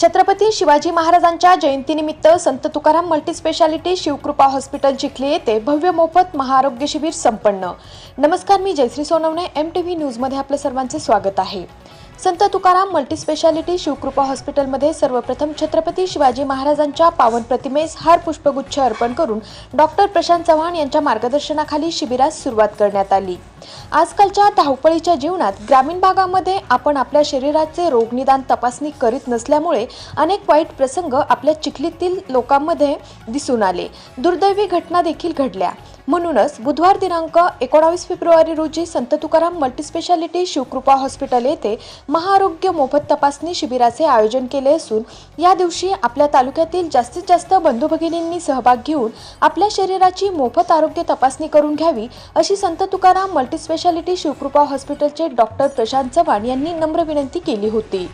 छत्रपती शिवाजी महाराजांच्या जयंतीनिमित्त Sant Tukaram multispeciality Shivkrupa hospital Chikhli येथे भव्य मोफत महाआरोग्य शिबिर संपन्न. नमस्कार मी Jayashree Sonawane M T V न्यूजमध्ये आपलं सर्वांचे स्वागत आहे. संत तुकाराम मल्टीस्पेशालिटी शिवकृपा हॉस्पिटलमध्ये सर्वप्रथम छत्रपती शिवाजी महाराजांच्या पावन प्रतिमेस हार पुष्पगुच्छ अर्पण करून डॉक्टर प्रशांत चव्हाण यांच्या मार्गदर्शनाखाली शिबिरास सुरुवात करण्यात आली. आजकालच्या धावपळीच्या जीवनात ग्रामीण भागामध्ये आपण आपल्या शरीराचे रोगनिदान तपासणी करीत नसल्यामुळे अनेक वाईट प्रसंग आपल्या चिखलीतील लोकांमध्ये दिसून आले. दुर्दैवी घटना देखील घडल्या. म्हणूनच बुधवार दिनांक एकोणावीस फेब्रुवारी रोजी संत तुकाराम मल्टीस्पेशालिटी शिवकृपा हॉस्पिटल येथे महाआरोग्य मोफत तपासणी शिबिराचे आयोजन केले असून या दिवशी आपल्या तालुक्यातील जास्तीत जास्त बंधू भगिनींनी सहभाग घेऊन आपल्या शरीराची मोफत आरोग्य तपासणी करून घ्यावी अशी संत तुकाराम मल्टीस्पेशालिटी शिवकृपा हॉस्पिटलचे डॉक्टर प्रशांत चव्हाण यांनी नम्र विनंती केली होती.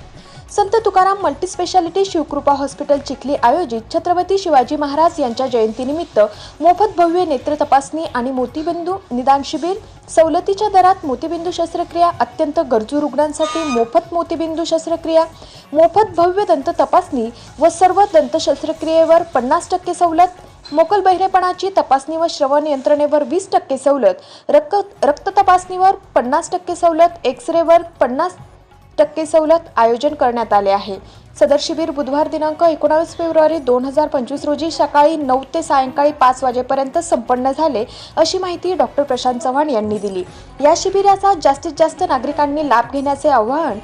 संत तुकाराम मल्टीस्पेशालिटी शिवकृपा हॉस्पिटल चिखली आयोजित छत्रपती शिवाजी महाराज यांच्या जयंतीनिमित्त मोफत भव्य नेत्र तपासणी आणि मोतीबिंदू निदान शिबिर सवलतीच्या दरात मोतीबिंदू शस्त्रक्रिया अत्यंत गरजू रुग्णांसाठी मोफत मोतीबिंदू शस्त्रक्रिया मोफत भव्य दंत तपासणी व सर्व दंत शस्त्रक्रियेवर पन्नास टक्के सवलत मोकल बहिरेपणाची तपासणी व श्रवण यंत्रणेवर वीस टक्के सवलत रक्त रक्त तपासणीवर पन्नास टक्के सवलत एक्स रेवर पन्नास टक्के सवलत आयोजन करण्यात आले आहे. सदर शिबिर बुधवार दिनांक एकोणावीस फेब्रुवारी दोन हजार पंचवीस रोजी सकाळी नऊ ते सायंकाळी पाच वाजेपर्यंत संपन्न झाले अशी माहिती डॉक्टर प्रशांत चव्हाण यांनी दिली. या शिबिराचा जास्तीत जास्त नागरिकांनी लाभ घेण्याचे आवाहन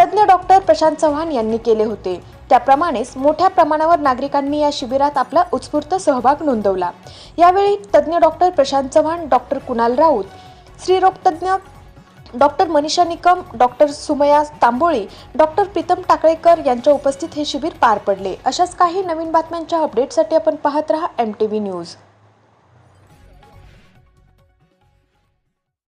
तज्ज्ञ डॉक्टर प्रशांत चव्हाण यांनी केले होते. त्याप्रमाणेच मोठ्या प्रमाणावर नागरिकांनी या शिबिरात आपला उत्स्फूर्त सहभाग नोंदवला. यावेळी तज्ज्ञ doctor Prashant Chavan doctor Kunal Raut स्त्रीरोगतज्ञ doctor Manisha Nikam doctor Sumaya Tamboli doctor Pritam Takalekar यांच्या उपस्थित हे शिबिर पार पडले. अशाच काही नवीन बातम्यांच्या अपडेटसाठी आपण पाहत रहा एम टी व्ही न्यूज